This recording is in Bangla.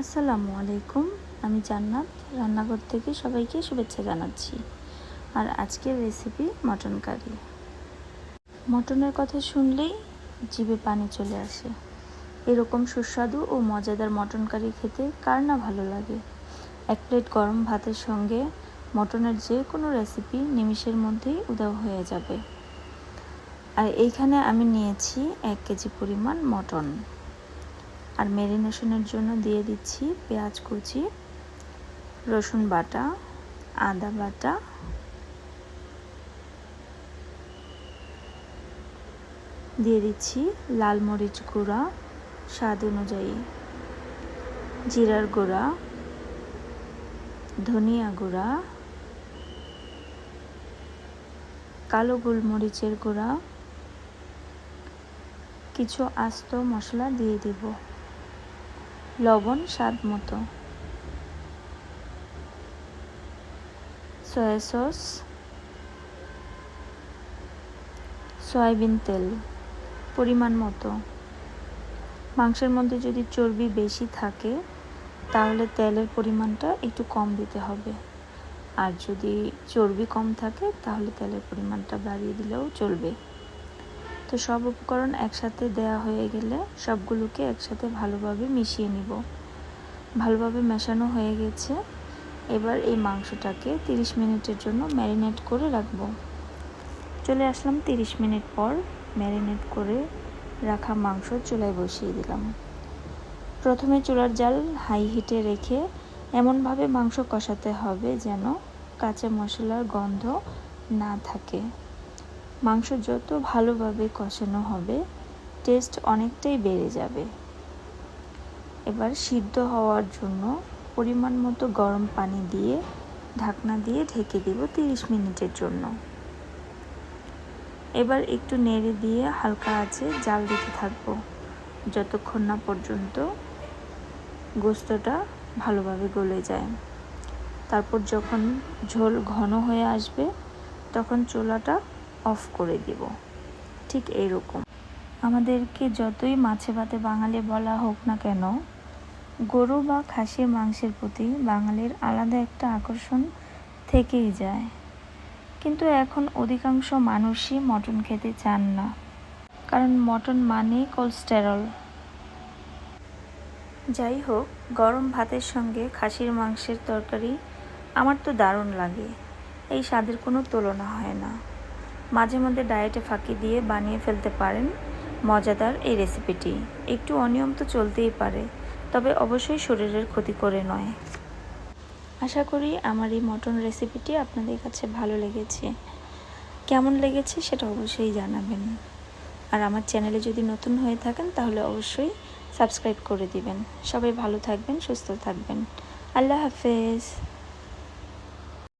আসসালামু আলাইকুম। আমি জান্নাত, রান্নাঘর থেকে সবাইকে শুভেচ্ছা জানাচ্ছি। আর আজকের রেসিপি মটন কারি মটনের কথা শুনলেই জিভে পানি চলে আসে। এরকম সুস্বাদু ও মজাদার মটন কারি খেতে কার না ভালো লাগে? এক প্লেট গরম ভাতের সঙ্গে মটনের যে কোনো রেসিপি নিমিষের মধ্যেই উদাও হয়ে যাবে। আর এইখানে আমি নিয়েছি এক কেজি পরিমাণ মটন। আর ম্যারিনেশনের জন্য দিয়ে দিচ্ছি পেঁয়াজ কুচি, রসুন বাটা, আদা বাটা, দিয়ে দিচ্ছি লাল মরিচ গুঁড়া, স্বাদ অনুযায়ী জিরার গুঁড়া, ধনিয়া গুঁড়া, কালো গোলমরিচের গুঁড়া, কিছু আস্ত মশলা দিয়ে দিব। লবণ স্বাদ মতো। সয়া সস, সয়াবিন তেল, পরিমাণ মতো। মাংসের মধ্যে যদি চর্বি বেশি থাকে, তাহলে তেলের পরিমাণটা একটু কম দিতে হবে। আর যদি চর্বি কম থাকে, তাহলে তেলের পরিমাণটা বাড়িয়ে দিলেও চলবে। তো সব উপকরণ একসাথে দেয়া হয়ে গেলে সবগুলোকে একসাথে ভালোভাবে মিশিয়ে নিব। ভালোভাবে মেশানো হয়ে গেছে। এবার এই মাংসটাকে 30 মিনিটের জন্য ম্যারিনেট করে রাখব। চলে আসলাম 30 মিনিট পর ম্যারিনেট করে রাখা মাংস চুলায় বসিয়ে দিলাম। প্রথমে চুলার জাল হাই হিটে রেখে এমনভাবে মাংস কষাতে হবে যেন কাঁচা মশলার গন্ধ না থাকে। মাংস যত ভালোভাবে কষানো হবে টেস্ট অনেকটাই বেড়ে যাবে। এবার সিদ্ধ হওয়ার জন্য পরিমাণ মতো গরম পানি দিয়ে ঢাকনা দিয়ে ঢেকে দেব তিরিশ মিনিটের জন্য। এবার একটু নেড়ে দিয়ে হালকা আছে জাল দিতে থাকব। যতক্ষণ না পর্যন্ত গোস্তটা ভালোভাবে গলে যায়। তারপর যখন ঝোল ঘন হয়ে আসবে, তখন চুলাটা অফ করে দিব। ঠিক এইরকম। আমাদেরকে যতই মাছে ভাতে বাঙালি বলা হোক না কেন, গরু বা খাসির মাংসের প্রতি বাঙালির আলাদা একটা আকর্ষণ থেকেই যায়। কিন্তু এখন অধিকাংশ মানুষই মটন খেতে চান না। কারণ মটন মানেই কোলেস্টেরল। যাই হোক, গরম ভাতের সঙ্গে খাসির মাংসের তরকারি আমার তো দারুণ লাগে। এই স্বাদের কোনো তুলনা হয় না। মাঝে মধ্যে ডায়েটে ফাঁকি দিয়ে বানিয়ে ফেলতে পারেন মজাদার এই রেসিপিটি। একটু অনিয়ম তো চলতেই পারে, তবে অবশ্যই শরীরের ক্ষতি করে নয়। আশা করি আমার এই মটন রেসিপিটি আপনাদের কাছে ভালো লেগেছে। কেমন লেগেছে সেটা অবশ্যই জানাবেন। আর আমার চ্যানেলে যদি নতুন হয়ে থাকেন, তাহলে অবশ্যই সাবস্ক্রাইব করে দিবেন। সবাই ভালো থাকবেন, সুস্থ থাকবেন। আল্লাহ হাফেজ।